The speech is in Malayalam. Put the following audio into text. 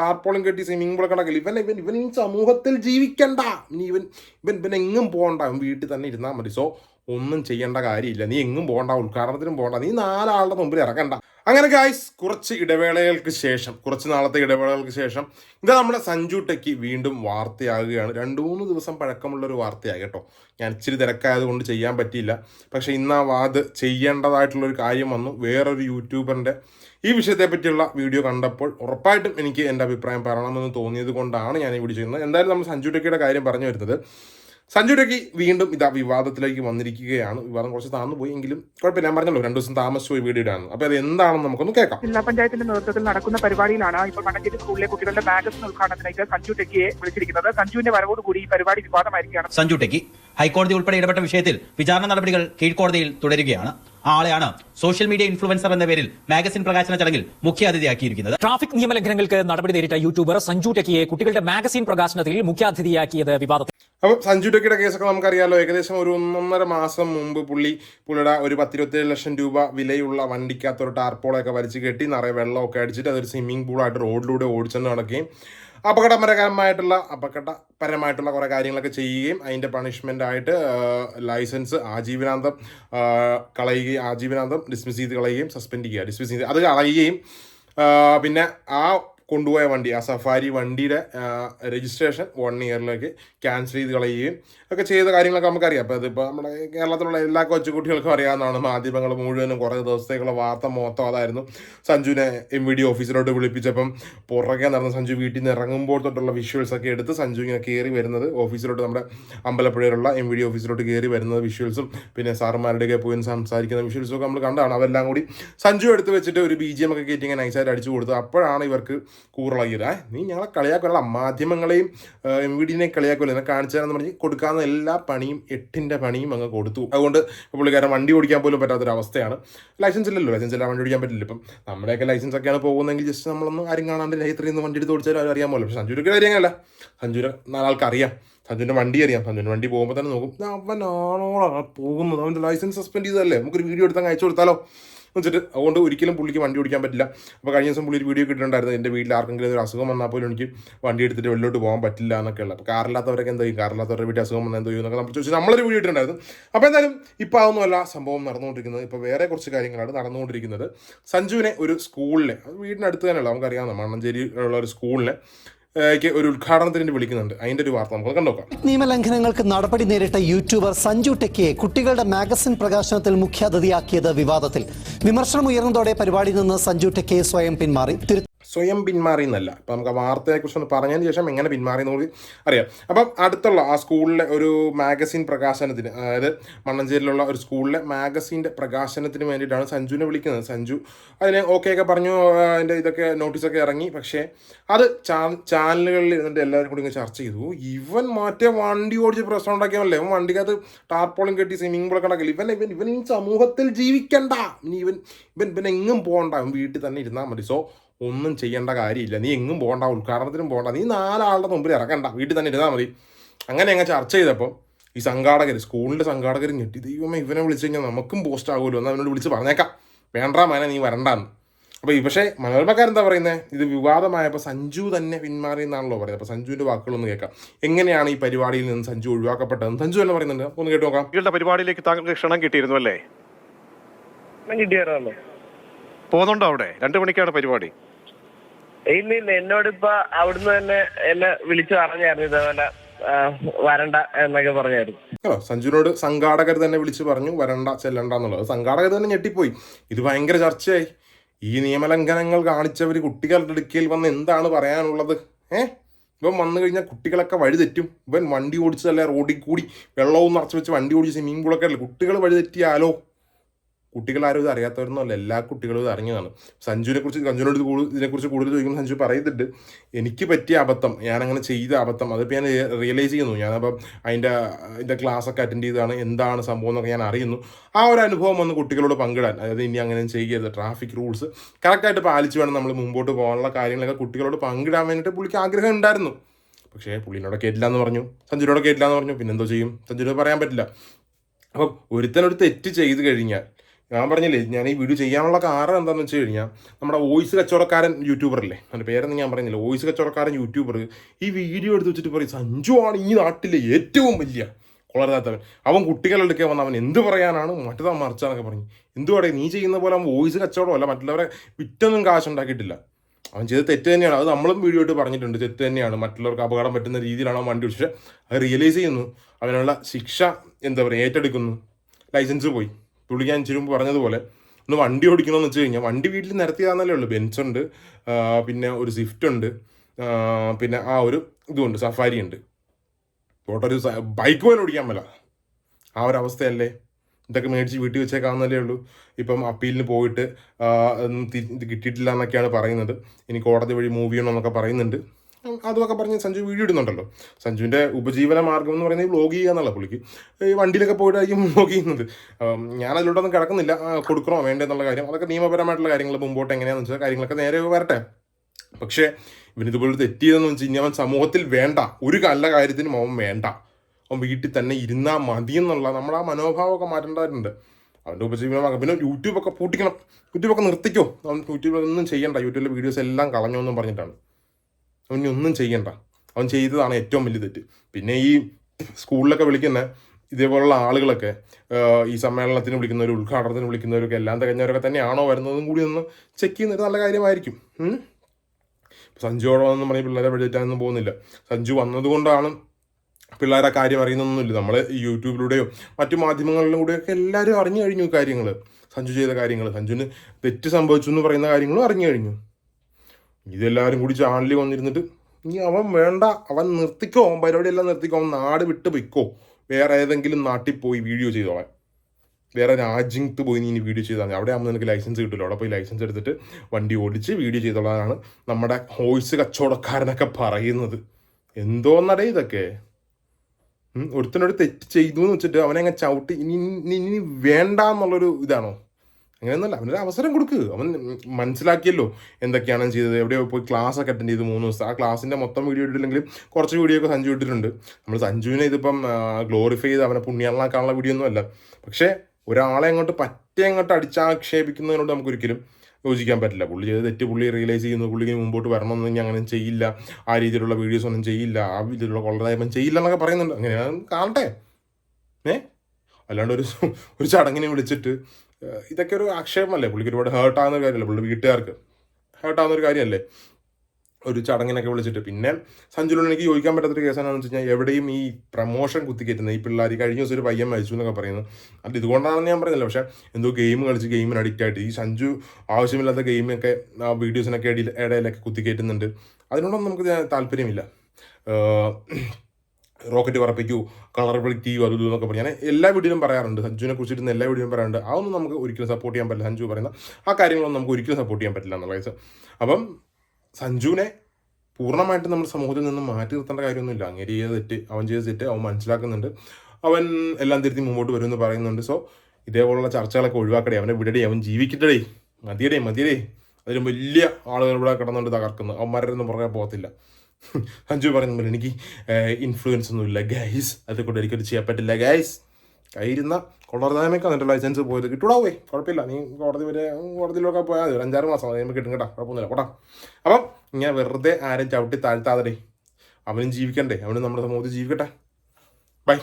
ടാർപോളും കെട്ടി സ്വിമ്മിംഗ് പൂൾ ഉണ്ടാക്കില്ല ഇവൻ ഇവൻ ഇവൻ സമൂഹത്തിൽ ജീവിക്കണ്ട. ഇനി ഇവൻ ഇവൻ ഇവൻ എങ്ങും പോകണ്ട വീട്ടിൽ തന്നെ ഇരുന്നാൽ മതി. സോ ഒന്നും ചെയ്യേണ്ട കാര്യമില്ല. നീ എങ്ങും പോകണ്ട ഉദ്ഘാടനത്തിനും പോകണ്ട നീ നാലാളുടെ മുമ്പിൽ ഇറക്കണ്ട അങ്ങനെ ഗായ്സ് കുറച്ച് ഇടവേളകൾക്ക് ശേഷം കുറച്ച് നാളത്തെ ഇടവേളകൾക്ക് ശേഷം ഇത് നമ്മുടെ സഞ്ജു ടെക്കി വീണ്ടും വാർത്തയാകുകയാണ്. രണ്ട് മൂന്ന് ദിവസം പഴക്കമുള്ള ഒരു വാർത്തയായി കേട്ടോ. ഞാൻ ഇച്ചിരി തിരക്കായത് കൊണ്ട് ചെയ്യാൻ പറ്റിയില്ല. പക്ഷേ ഇന്ന് ആ വാത് ചെയ്യേണ്ടതായിട്ടുള്ള ഒരു കാര്യം വന്നു. വേറൊരു യൂട്യൂബറിന്റെ ഈ വിഷയത്തെ പറ്റിയുള്ള വീഡിയോ കണ്ടപ്പോൾ ഉറപ്പായിട്ടും എനിക്ക് എന്റെ അഭിപ്രായം പറയണമെന്ന് തോന്നിയത് കൊണ്ടാണ് ഞാൻ വീഡിയോ ചെയ്യുന്നത്. എന്തായാലും നമ്മൾ സഞ്ജു ടെക്കിയുടെ കാര്യം പറഞ്ഞു വരുന്നത്. സഞ്ജു ടെക്കി വീണ്ടും ഇതാ വിവാദത്തിലേക്ക് വന്നിരിക്കുകയാണ്. വിവാദം കുറച്ച് താന്നു പോയി എങ്കിലും കുഴപ്പമില്ല. ഞാൻ പറഞ്ഞല്ലോ രണ്ടു ദിവസം താമസിച്ചു പോയി വീഡിയോ ഇടാണ് അപ്പൊ അത് എന്താണെന്ന് നമുക്കൊന്ന് കേൾക്കാം. ജില്ലാ പഞ്ചായത്തിന്റെ നേതൃത്വത്തിൽ നടക്കുന്ന പരിപാടിയിലാണ് ഇപ്പോൾ മണ്ണഞ്ചേരി സ്കൂളിലെ കുട്ടികളുടെ മാഗസിൻ ഉദ്ഘാടനത്തിലേക്ക് സഞ്ജു ടെക്കിയെ വിളിച്ചിരിക്കുന്നത്. സഞ്ജുവിന്റെ വരവോടുകൂടി ഈ പരിപാടി വിവാദമായിരിക്കുകയാണ്. സഞ്ജു ടെക്കി ഹൈക്കോടതി ഉൾപ്പെടെ ഇടപെട്ട വിഷയത്തിൽ വിചാരണ നടപടികൾ കീഴ്ക്കോടതിയിൽ തുടരുകയാണ്. ആളെയാണ് സോഷ്യൽ മീഡിയ ഇൻഫ്ലുവൻസർ എന്ന പേരിൽ മാഗസിൻ പ്രകാശന ചടങ്ങിൽ മുഖ്യ അതിഥിയാക്കിയിരിക്കുന്നത് ട്രാഫിക് നിയമലംഘനങ്ങൾക്ക് നടപടി നേരിട്ട യൂട്യൂബർ സഞ്ജു ടെക്കിയെ കുട്ടികളുടെ മാഗസിൻ പ്രകാശനത്തിൽ മുഖ്യാതിഥിയാക്കിയത് വിവാദത്തിൽ. അപ്പോൾ സഞ്ജു ടെക്കിയുടെ കേസൊക്കെ നമുക്കറിയാമല്ലോ ഏകദേശം ഒരു ഒന്നൊന്നര മാസം മുമ്പ് പുള്ളി പുള്ളിയുടെ ഒരു പത്തിരുപത്തേഴ് ലക്ഷം രൂപ വിലയുള്ള വണ്ടിക്കകത്ത് ഒരു ടാർപ്പോളൊക്കെ വലിച്ചു കെട്ടി നിറയെ വെള്ളമൊക്കെ അടിച്ചിട്ട് അതൊരു സ്വിമ്മിംഗ് പൂളായിട്ട് റോഡിലൂടെ ഓടിച്ചെന്ന് നടക്കുകയും അപകടപരമായിട്ടുള്ള അപകടപരമായിട്ടുള്ള കുറേ കാര്യങ്ങളൊക്കെ ചെയ്യുകയും അതിന്റെ പണിഷ്മെന്റ് ആയിട്ട് ലൈസൻസ് ആജീവനാന്തം കളയുകയും ആജീവനാന്തം ഡിസ്മിസ് ചെയ്ത് കളയുകയും സസ്പെൻഡ് ചെയ്യുക ഡിസ്മിസ് ചെയ്ത് അത് കളയുകയും പിന്നെ ആ കൊണ്ടുപോയ വണ്ടി ആ സഫാരി വണ്ടിയുടെ രജിസ്ട്രേഷൻ വൺ ഇയറിലേക്ക് ക്യാൻസൽ ചെയ്ത് കളയുകയും ഒക്കെ ചെയ്ത കാര്യങ്ങളൊക്കെ നമുക്കറിയാം. അപ്പോൾ അതിപ്പോൾ നമ്മുടെ കേരളത്തിലുള്ള എല്ലാ കൊച്ചുകുട്ടികൾക്കും അറിയാവുന്നതാണ്. മാധ്യമങ്ങൾ മുഴുവനും കുറേ ദിവസത്തേക്കുള്ള വാർത്ത മൊത്തം അതായിരുന്നു സഞ്ജുവിനെ എം വി ഡി ഓഫീസിലോട്ട് വിളിപ്പിച്ചപ്പം പുറകെ നടന്ന സഞ്ജു വീട്ടിൽ നിന്ന് ഇറങ്ങുമ്പോൾ തൊട്ടുള്ള വിഷ്വൽസ് ഒക്കെ എടുത്ത് സഞ്ജു ഇങ്ങനെ കയറി വരുന്നത്. ഓഫീസിലോട്ട് നമ്മുടെ അമ്പലപ്പുഴയിലുള്ള എം വി ഡി ഓഫീസിലോട്ട് കയറി വരുന്നത് വിഷ്വൽസും പിന്നെ സാറുമാരുടെയൊക്കെ പോയി സംസാരിക്കുന്ന വിഷ്വൽസും ഒക്കെ നമ്മൾ കണ്ടതാണ്. അതെല്ലാം കൂടി സഞ്ജു എടുത്ത് വെച്ചിട്ട് ഒരു ബി ജി എം ഒക്കെ കയറ്റി ഇങ്ങനെ നൈസായിട്ട് അടിച്ചു കൊടുത്തു. അപ്പോഴാണ് ഇവർക്ക് കൂറുളകിയത് നീ ഞങ്ങളെ കളിയാക്കുള്ള മാധ്യമങ്ങളെയും എം വി ഡിനെ കളിയാക്കുമല്ലോ എന്നെ കാണിച്ചാലെന്ന് പറഞ്ഞ് കൊടുക്കാവുന്ന എല്ലാ പണിയും എട്ടിന്റെ പണിയും അങ്ങ് കൊടുത്തു. അതുകൊണ്ട് പുള്ളിക്കാരൻ വണ്ടി ഓടിക്കാൻ പോലും പറ്റാത്തൊരവസ്ഥയാണ്. ലൈസൻസ് ഇല്ലല്ലോ. ലൈസൻസ് ഇല്ല വണ്ടി ഓടിക്കാൻ പറ്റില്ല ഇപ്പം. നമ്മുടെയൊക്കെ ലൈസൻസ് ഒക്കെയാണ് പോകുന്നതെങ്കിൽ ജസ്റ്റ് നമ്മളൊന്നും ആരും കാണാണ്ട് ഇത്രയും നിന്ന് വണ്ടി എടുത്ത് ഓടിച്ചാലും അറിയാമല്ലോ പക്ഷെ സഞ്ജുരൊക്കെ കാര്യം അങ്ങനെയല്ല സഞ്ജുര നാലാൾക്ക് അറിയാം. സഞ്ജുവിന്റെ വണ്ടി അറിയാം. സഞ്ജുവിന്റെ വണ്ടി പോകുമ്പോൾ തന്നെ നോക്കും. "ദാ അവനാണോ പോകുന്നത്? അവന്റെ ലൈസൻസ് സസ്പെൻഡ് ചെയ്തതല്ലേ? നമുക്കൊരു വീഡിയോ എടുത്താൽ അയച്ചു കൊടുത്താലോ? വെച്ചിട്ട് അതുകൊണ്ട് ഒരിക്കലും പുള്ളിക്ക് വണ്ടി ഓടിക്കാൻ പറ്റില്ല. അപ്പോൾ കഴിഞ്ഞ ദിവസം പുള്ളി ഒരു വീഡിയോ കിട്ടിയിട്ടുണ്ടായിരുന്നു എന്റെ വീട്ടിൽ ആർക്കെങ്കിലും ഒരു അസുഖം വന്നാൽ പോലും എനിക്ക് വണ്ടി എടുത്തിട്ട് വെള്ളോട്ട് പോകാൻ പറ്റില്ല എന്നൊക്കെ ഉള്ളത്. അപ്പോൾ കാറില്ലാത്തവരൊക്കെ എന്താ ചെയ്യും? കാറില്ലാത്തവരുടെ വീട്ടിൽ അസുഖം വന്നാൽ എന്തോ എന്നൊക്കെ നമ്മൾ ചോദിച്ചു. നമ്മളൊരു വീഡിയോ ഇട്ടിട്ടുണ്ടായിരുന്നു. അപ്പോൾ എന്തായാലും ഇപ്പോൾ അതൊന്നുമല്ല സംഭവം നടന്നുകൊണ്ടിരിക്കുന്നത്. ഇപ്പോൾ വേറെ കുറച്ച് കാര്യങ്ങളാണ് നടന്നുകൊണ്ടിരിക്കുന്നത്. സഞ്ജുവിനെ ഒരു സ്കൂളിലെ വീടിനടുത്ത് തന്നെയുള്ള നമുക്കറിയാവുന്ന ഉള്ള ഒരു ഏക്ക് ഒരു ഉദ്ഘാടനത്തിന് വിളിക്കുന്നുണ്ട്. അതിന്റെ ഒരു വാർത്ത നമുക്ക് കണ്ടോക്കാം. നിയമലംഘനങ്ങൾക്ക് നടപടി നേരിട്ട യൂട്യൂബർ സഞ്ജു ടെക്കിയെ കുട്ടികളുടെ മാഗസിൻ പ്രകാശനത്തിൽ മുഖ്യാതിഥിയാക്കിയത് വിവാദത്തിൽ. വിമർശനം ഉയർന്നതോടെ പരിപാടിയിൽ നിന്ന് സഞ്ജു ടെക്കിയെ സ്വയം പിന്മാറി. സ്വയം പിന്മാറി എന്നല്ല. അപ്പം നമുക്ക് ആ വാർത്തയെക്കുറിച്ച് ഒന്ന് പറഞ്ഞതിന് ശേഷം എങ്ങനെ പിന്മാറി എന്ന് കൂടി അറിയാം. അപ്പം അടുത്തുള്ള ആ സ്കൂളിലെ ഒരു മാഗസിൻ പ്രകാശനത്തിന് അതായത് മണ്ണഞ്ചേരിയിലുള്ള ഒരു സ്കൂളിലെ മാഗസിന്റെ പ്രകാശനത്തിന് വേണ്ടിയിട്ടാണ് സഞ്ജുവിനെ വിളിക്കുന്നത്. സഞ്ജു അതിന് ഓക്കെ ഒക്കെ പറഞ്ഞു അതിന്റെ ഇതൊക്കെ നോട്ടീസൊക്കെ ഇറങ്ങി. പക്ഷേ അത് ചാനലുകളിൽ ഇരുന്നിട്ട് എല്ലാവരും കൂടി ഇങ്ങനെ ചർച്ച ചെയ്തു. ഇവൻ മാറ്റിയ വണ്ടി ഓടിച്ച് പ്രശ്നം ഉണ്ടാക്കിയവല്ലേ ഇവൻ വണ്ടിക്കകത്ത് ടാർപോളും കെട്ടി സ്വിമ്മിംഗ് പൂളൊക്കെ ഉണ്ടാക്കില്ല ഇവൻ ഇവൻ ഇവൻ ഈ സമൂഹത്തിൽ ജീവിക്കണ്ട. ഇനി ഇവൻ ഇവൻ ഇവൻ എങ്ങും പോകണ്ട. അവൻ വീട്ടിൽ തന്നെ ഇരുന്നാൽ മതി. സോ ഒന്നും ചെയ്യേണ്ട കാര്യമില്ല. നീ എങ്ങും പോകണ്ട ഉദ്ഘാടനത്തിനും പോകണ്ട നീ നാലാളുടെ മുമ്പിൽ ഇറക്കണ്ട. വീട്ടിൽ തന്നെ ഇരുന്നാൽ മതി. അങ്ങനെ അങ്ങ് ചർച്ച ചെയ്തപ്പോൾ ഈ സംഘാടകർ സ്കൂളിന്റെ സംഘാടകർ ഞെട്ടി. ദൈവമേ ഇവനെ വിളിച്ചു കഴിഞ്ഞാൽ നമുക്കും പോസ്റ്റ് ആകുമല്ലോ. എന്നാൽ അവനോട് വിളിച്ച് പറഞ്ഞേക്കാം. വേണ്ട മനെ നീ വരണ്ടാന്ന്. അപ്പോൾ ഈ പക്ഷേ മനോരമക്കാരെന്താ പറയുന്നത് ഇത് വിവാദമായപ്പോൾ സഞ്ജു തന്നെ പിന്മാറി എന്നാണല്ലോ പറയുന്നത്. അപ്പോൾ സഞ്ജുവിന്റെ വാക്കുകളൊന്ന് കേൾക്കാം. എങ്ങനെയാണ് ഈ പരിപാടിയിൽ നിന്ന് സഞ്ജു ഒഴിവാക്കപ്പെട്ടതെന്ന് സഞ്ജു തന്നെ പറയുന്നുണ്ട് ഒന്ന് കേട്ട് നോക്കാം. കുട്ടികളുടെ പരിപാടിയിലേക്ക് താങ്കൾക്ക് ക്ഷണം കിട്ടിയിരുന്നു അല്ലേ? പോകുന്നുണ്ടോ അവിടെ? രണ്ട് മണിക്കാണ് പരിപാടി. ഇല്ല ഇല്ല ഇപ്പൊ അവിടുന്ന് തന്നെ എന്നെ വിളിച്ചു പറഞ്ഞായിരുന്നു ഇതേപോലെ വരണ്ട എന്നൊക്കെ പറഞ്ഞായിരുന്നു. ഓ സഞ്ജുവിനോട് സംഘാടകർ തന്നെ വിളിച്ചു പറഞ്ഞു വരണ്ട ചെല്ലണ്ട എന്നുള്ളത്. സംഘാടകർ തന്നെ ഞെട്ടിപ്പോയി. ഇത് ഭയങ്കര ചർച്ചയായി. ഈ നിയമലംഘനങ്ങൾ കാണിച്ചവർ കുട്ടികളുടെ അടുക്കൽ വന്ന് എന്താണ് പറയാനുള്ളത്? ഏ? ഇവൻ വന്നു കഴിഞ്ഞാൽ കുട്ടികളൊക്കെ വഴി തെറ്റും. ഇവൻ വണ്ടി ഓടിച്ചതല്ല റോഡിൽ കൂടി വെള്ളവും നിറച്ച് വെച്ച് വണ്ടി ഓടിച്ച് സ്വിമ്മിംഗ് പൂളൊക്കെ അല്ലേ? കുട്ടികൾ വഴി ആരും ഇത് അറിയാത്തവരൊന്നുമല്ല എല്ലാ കുട്ടികളും ഇത് അറിഞ്ഞതാണ് സഞ്ജുവിനെ കുറിച്ച് സഞ്ജുവിനോട് ഇതിനെക്കുറിച്ച് കൂടുതൽ ചോദിക്കുമ്പോൾ സഞ്ജു പറയുന്നുണ്ട് എനിക്ക് പറ്റിയ അബദ്ധം ഞാനങ്ങനെ ചെയ്ത അബദ്ധം അതിപ്പോൾ ഞാൻ റിയലൈസ് ചെയ്യുന്നു. ഞാനപ്പം അതിന്റെ ഇതിന്റെ ക്ലാസ്സൊക്കെ അറ്റൻഡ് ചെയ്താണ് എന്താണ് സംഭവം എന്നൊക്കെ ഞാൻ അറിയുന്നു. ആ ഒരു അനുഭവം വന്ന് കുട്ടികളോട് പങ്കിടാൻ അതായത് ഇനി അങ്ങനെ ചെയ്യരുത് ട്രാഫിക് റൂൾസ് കറക്റ്റായിട്ട് പാലിച്ച് വേണം നമ്മൾ മുമ്പോട്ട് പോകാനുള്ള കാര്യങ്ങളൊക്കെ കുട്ടികളോട് പങ്കിടാൻ വേണ്ടിയിട്ട് പുള്ളിക്ക് ആഗ്രഹം ഉണ്ടായിരുന്നു. പക്ഷേ പുള്ളിനോട് കേട്ടില്ല എന്ന് പറഞ്ഞു. സഞ്ജുനോട് കേട്ടില്ല എന്ന് പറഞ്ഞു. പിന്നെന്തോ ചെയ്യും? സഞ്ജുനോട് പറയാൻ പറ്റില്ല. അപ്പം ഒരുത്തനൊരു തെറ്റ് ചെയ്ത് കഴിഞ്ഞാൽ ഞാൻ പറഞ്ഞില്ലേ ഞാൻ ഈ വീഡിയോ ചെയ്യാനുള്ള കാരണം എന്താണെന്ന് വെച്ച് കഴിഞ്ഞാൽ നമ്മുടെ വോയിസ് കച്ചവടക്കാരൻ യൂട്യൂബർ അല്ലേ അവന്റെ പേരെന്ന് ഞാൻ പറഞ്ഞില്ല. വോയിസ് കച്ചവടക്കാരൻ യൂട്യൂബർ ഈ വീഡിയോ എടുത്ത് വെച്ചിട്ട് പറയും സഞ്ജു ആണ് ഈ നാട്ടിലെ ഏറ്റവും വലിയ കൊളരാത്തവൻ അവൻ കുട്ടികളെടുക്കെ വന്ന് അവൻ എന്ത് പറയാനാണ്? മറ്റേതാ മറിച്ചാന്നൊക്കെ പറഞ്ഞു. എന്തു പറയും നീ ചെയ്യുന്ന പോലെ അവൻ വോയിസ് കച്ചവടമല്ല മറ്റുള്ളവരെ വിറ്റൊന്നും കാശുണ്ടാക്കിയിട്ടില്ല. അവൻ ചെയ്ത് തെറ്റ് തന്നെയാണ്. അത് നമ്മളും വീഡിയോ ഇട്ട് പറഞ്ഞിട്ടുണ്ട്. തെറ്റ് തന്നെയാണ്. മറ്റുള്ളവർക്ക് അപകടം പറ്റുന്ന രീതിയിലാണ് അവൻ വണ്ടി വിളിച്ചത് അത് റിയലൈസ് ചെയ്യുന്നു. അവനുള്ള ശിക്ഷ എന്താ പറയുക? ഏറ്റെടുക്കുന്നു. ലൈസൻസ് പോയി. പുള്ളിക്കാൻ ഇച്ചിരി പറഞ്ഞതുപോലെ ഒന്ന് വണ്ടി ഓടിക്കണമെന്ന് വെച്ച് കഴിഞ്ഞാൽ വണ്ടി വീട്ടിൽ നിരത്തിയതാണെന്നല്ലേ ഉള്ളൂ. ബെൻസ് ഉണ്ട് പിന്നെ ഒരു സ്വിഫ്റ്റ് ഉണ്ട് പിന്നെ ആ ഒരു ഇതുണ്ട് സഫാരി ഉണ്ട്. ഒരു ബൈക്ക് പോലും ഓടിക്കാൻ പറ്റില്ല ആ ഒരു അവസ്ഥയല്ലേ? ഇതൊക്കെ മേടിച്ച് വീട്ടിൽ വെച്ചേക്കാവുന്നല്ലേ ഉള്ളൂ. ഇപ്പം അപ്പീലിന് പോയിട്ട് ഇത് കിട്ടിയിട്ടില്ല എന്നൊക്കെയാണ് പറയുന്നത്. ഇനി കോടതി വഴി മൂവ് ചെയ്യണമെന്നൊക്കെ പറയുന്നുണ്ട്. അതുമൊക്കെ പറഞ്ഞ് സഞ്ജു വീഡിയോ ഇടുന്നുണ്ടല്ലോ. സഞ്ജുവിന്റെ ഉപജീവന മാർഗം എന്ന് പറയുന്നത് വ്ലോഗ് ചെയ്യുക എന്നുള്ള പുള്ളിക്ക്. ഈ വണ്ടിയിലൊക്കെ പോയിട്ടായിരിക്കും വ്ലോഗ് ചെയ്യുന്നത്. ഞാൻ അതിലോട്ടൊന്നും കിടക്കുന്നില്ല. കൊടുക്കണോ വേണ്ടെന്നുള്ള കാര്യം. അതൊക്കെ നിയമപരമായിട്ടുള്ള കാര്യങ്ങൾ മുമ്പോട്ട് എങ്ങനെയാണെന്ന് വെച്ചാൽ കാര്യങ്ങളൊക്കെ നേരെ വരട്ടെ. പക്ഷേ ഇവനിതുപോലെ തെറ്റ് ചെയ്തെന്ന് വെച്ച് കഴിഞ്ഞാൽ അവൻ സമൂഹത്തിൽ വേണ്ട. ഒരു നല്ല കാര്യത്തിനും അവൻ വേണ്ട. അവൻ വീട്ടിൽ തന്നെ ഇരുന്നാൽ മതി എന്നുള്ള നമ്മൾ ആ മനോഭാവമൊക്കെ മാറ്റേണ്ടതായിട്ടുണ്ട്. അവന്റെ ഉപജീവനമാകാം പിന്നെ യൂട്യൂബൊക്കെ പൂട്ടിക്കണം. യൂട്യൂബൊക്കെ നിർത്തിക്കോ. അവൻ യൂട്യൂബിലൊന്നും ചെയ്യണ്ട. യൂട്യൂബിലെ വീഡിയോസ് എല്ലാം കളഞ്ഞോ എന്നും പറഞ്ഞിട്ടാണ്. അവൻ ഇനി ഒന്നും ചെയ്യണ്ട അവൻ ചെയ്തതാണ് ഏറ്റവും വലിയ തെറ്റ്. പിന്നെ ഈ സ്കൂളിലൊക്കെ വിളിക്കുന്ന ഇതേപോലുള്ള ആളുകളൊക്കെ ഈ സമ്മേളനത്തിന് വിളിക്കുന്നവർ ഉദ്ഘാടനത്തിന് വിളിക്കുന്നവരൊക്കെ എല്ലാം തികഞ്ഞവരൊക്കെ തന്നെയാണോ വരുന്നതും കൂടി ഒന്ന് ചെക്ക് ചെയ്യുന്നത് നല്ല കാര്യമായിരിക്കും. സഞ്ജുവോടെ സഞ്ജുവോടൊന്നും പറഞ്ഞ് പിള്ളേരെ പഠിച്ചാനൊന്നും പോകുന്നില്ല. സഞ്ജു വന്നതുകൊണ്ടാണ് പിള്ളേരെ കാര്യം അറിയുന്നൊന്നുമില്ല നമ്മൾ യൂട്യൂബിലൂടെയോ മറ്റു മാധ്യമങ്ങളിലൂടെയൊക്കെ എല്ലാവരും അറിഞ്ഞു കഴിഞ്ഞു കാര്യങ്ങൾ സഞ്ജു ചെയ്ത കാര്യങ്ങൾ സഞ്ജുവിന് തെറ്റ് സംഭവിച്ചു എന്ന് പറയുന്ന കാര്യങ്ങളും അറിഞ്ഞു കഴിഞ്ഞു. ഇതെല്ലാവരും കൂടി ചാനലിൽ വന്നിരുന്നിട്ട് ഇനി അവൻ വേണ്ട അവൻ നിർത്തിക്കോ അവൻ പരിപാടിയെല്ലാം നിർത്തിക്കോ അവൻ നാട് വിട്ട് പൊയ്ക്കോ വേറെ ഏതെങ്കിലും നാട്ടിൽ പോയി വീഡിയോ ചെയ്തോളാൻ വേറെ രാജ്യത്ത് പോയി നീ വീഡിയോ ചെയ്താൽ അവിടെ ആകുമ്പോൾ നിനക്ക് ലൈസൻസ് കിട്ടില്ല അവിടെ പോയി ലൈസൻസ് എടുത്തിട്ട് വണ്ടി ഓടിച്ച് വീഡിയോ ചെയ്തോളാനാണ് നമ്മുടെ ഹോയ്സ് കച്ചവടക്കാരനൊക്കെ പറയുന്നത്. എന്തോന്നടേ ഇതൊക്കെ? ഒരുത്തനോട് തെറ്റ് ചെയ്തു എന്ന് വെച്ചിട്ട് അവനെ അങ്ങ് ചവിട്ടി ഇനി ഇനി വേണ്ട എന്നുള്ളൊരു ഇതാണോ? അങ്ങനെയൊന്നുമല്ല അവനൊരു അവസരം കൊടുക്ക്. അവൻ മനസ്സിലാക്കിയല്ലോ എന്തൊക്കെയാണ് ചെയ്തത്. എവിടെയോ പോയി ക്ലാസ് ഒക്കെ അറ്റൻഡ് ചെയ്ത് മൂന്ന് ദിവസം. ആ ക്ലാസ്സിന്റെ മൊത്തം വീഡിയോ ഇട്ടില്ലെങ്കിലും കുറച്ച് വീഡിയോ ഒക്കെ സഞ്ജു ഇട്ടിട്ടുണ്ട്. നമ്മൾ സഞ്ജുവിനെ ഇതിപ്പം ഗ്ലോറിഫൈ ചെയ്ത് അവനെ പുണ്യാളാക്കാനുള്ള വീഡിയോ ഒന്നും അല്ല. പക്ഷേ ഒരാളെ അങ്ങോട്ട് പറ്റേ അങ്ങോട്ട് അടിച്ചാക്ഷേപിക്കുന്നതിനോട് നമുക്ക് ഒരിക്കലും യോജിക്കാൻ പറ്റില്ല. പുള്ളി ചെയ്ത് തെറ്റ് പുള്ളി റിയലൈസ് ചെയ്യുന്നു. പുള്ളിക്ക് മുമ്പോട്ട് വരണമെന്ന് ഇനി അങ്ങനെ ചെയ്യില്ല. ആ രീതിയിലുള്ള വീഡിയോസ് ഒന്നും ചെയ്യില്ല. ആ രീതിയിലുള്ള കൊള്ളതായ്മ ചെയ്യില്ല എന്നൊക്കെ പറയുന്നുണ്ട്. അങ്ങനെ കാണട്ടെ. ഏ? അല്ലാണ്ട് ഒരു ഒരു ചടങ്ങിനെ വിളിച്ചിട്ട് ഇതൊക്കെ ഒരു ആക്ഷേപമല്ലേ? പുള്ളിക്ക് ഒരുപാട് ഹേർട്ടാകുന്ന ഒരു കാര്യമല്ലേ? പുള്ളി വീട്ടുകാർക്ക് ഹേർട്ടാകുന്ന ഒരു കാര്യമല്ലേ? ഒരു ചടങ്ങിനൊക്കെ വിളിച്ചിട്ട്. പിന്നെ സഞ്ജുലോട് എനിക്ക് ചോദിക്കാൻ പറ്റാത്തൊരു കേസാണെന്ന് വെച്ച് കഴിഞ്ഞാൽ എവിടെയും ഈ പ്രമോഷൻ കുത്തിക്കയറ്റുന്നത് ഈ പിള്ളേർ കഴിഞ്ഞ ദിവസം ഒരു പയ്യൻ മരിച്ചു എന്നൊക്കെ പറയുന്നു. അത് ഇതുകൊണ്ടാണെന്ന് ഞാൻ പറയുന്നില്ല പക്ഷേ എന്തോ ഗെയിം കളിച്ച് ഗെയിമിന് അഡിക്റ്റ് ആയിട്ട്. ഈ സഞ്ജു ആവശ്യമില്ലാത്ത ഗെയിമൊക്കെ ആ വീഡിയോസിനൊക്കെ ഇടയിൽ ഇടയിലൊക്കെ കുത്തിക്കയറ്റുന്നുണ്ട് അതിനോടൊന്നും നമുക്ക് താല്പര്യമില്ല. റോക്കറ്റ് പറപ്പിക്കൂ കളർ ചെയ്യൂ അത് ഇത് എന്നൊക്കെ പറഞ്ഞു. ഞാൻ എല്ലാ വീഡിയോയിലും പറയാറുണ്ട് സഞ്ജുവിനെ കുറിച്ചിട്ട് എല്ലാ വീഡിയോയും പറയാറുണ്ട്. അതൊന്നും നമുക്ക് ഒരിക്കലും സപ്പോർട്ട് ചെയ്യാൻ പറ്റില്ല. സഞ്ജു പറയുന്ന ആ കാര്യങ്ങളൊന്നും നമുക്ക് ഒരിക്കലും സപ്പോർട്ട് ചെയ്യാൻ പറ്റില്ല എന്നുള്ള വയസ്സ്. അപ്പം സഞ്ജുവിനെ പൂർണമായിട്ട് നമ്മൾ സമൂഹത്തിൽ നിന്നും മാറ്റി നിർത്തേണ്ട കാര്യമൊന്നുമില്ല. അങ്ങനെ ചെയ്ത തെറ്റ് അവൻ ചെയ്ത തെറ്റ് അവൻ മനസ്സിലാക്കുന്നുണ്ട്. അവൻ എല്ലാം തിരുത്തി മുമ്പോട്ട് വരുമെന്ന് പറയുന്നുണ്ട്. സോ ഇതേപോലുള്ള ചർച്ചകളൊക്കെ ഒഴിവാക്കടേ. അവനെ വിടടേ അവൻ ജീവിക്കട്ടടേ. മതിയടേ മതിയടേ. അതിന് വലിയ ആളുകൾ ഇവിടെ കിടന്നുകൊണ്ട് തകർക്കുന്നു. അവന്മാരൊന്നും പുറകെ പോകത്തില്ല. സഞ്ജു പറയുന്ന പോലെ എനിക്ക് ഇൻഫ്ലുവൻസ് ഒന്നുമില്ല ഗൈസ് അതുകൊണ്ട് എനിക്കത് ചെയ്യാൻ പറ്റില്ല ഗൈസ് കയ്യിരുന്ന കൊള്ളർദാമയ്ക്ക് അതിന്റെ ലൈസൻസ് പോയത് കിട്ടൂടാവേ കുഴപ്പമില്ല. നീ കോടതി വരെ കോടതിയിലൊക്കെ പോയാൽ മതി. ഒരു അഞ്ചാറ് മാസം കഴിയുമ്പോൾ കിട്ടും കേട്ടോ. കുഴപ്പമൊന്നുമില്ല. കേട്ടോ അപ്പം ഇങ്ങനെ വെറുതെ ആരും ചവിട്ടി താഴ്ത്താതെ അവനും ജീവിക്കണ്ടേ? അവനും നമ്മുടെ സമൂഹത്തിൽ ജീവിക്കട്ടെ. ബൈ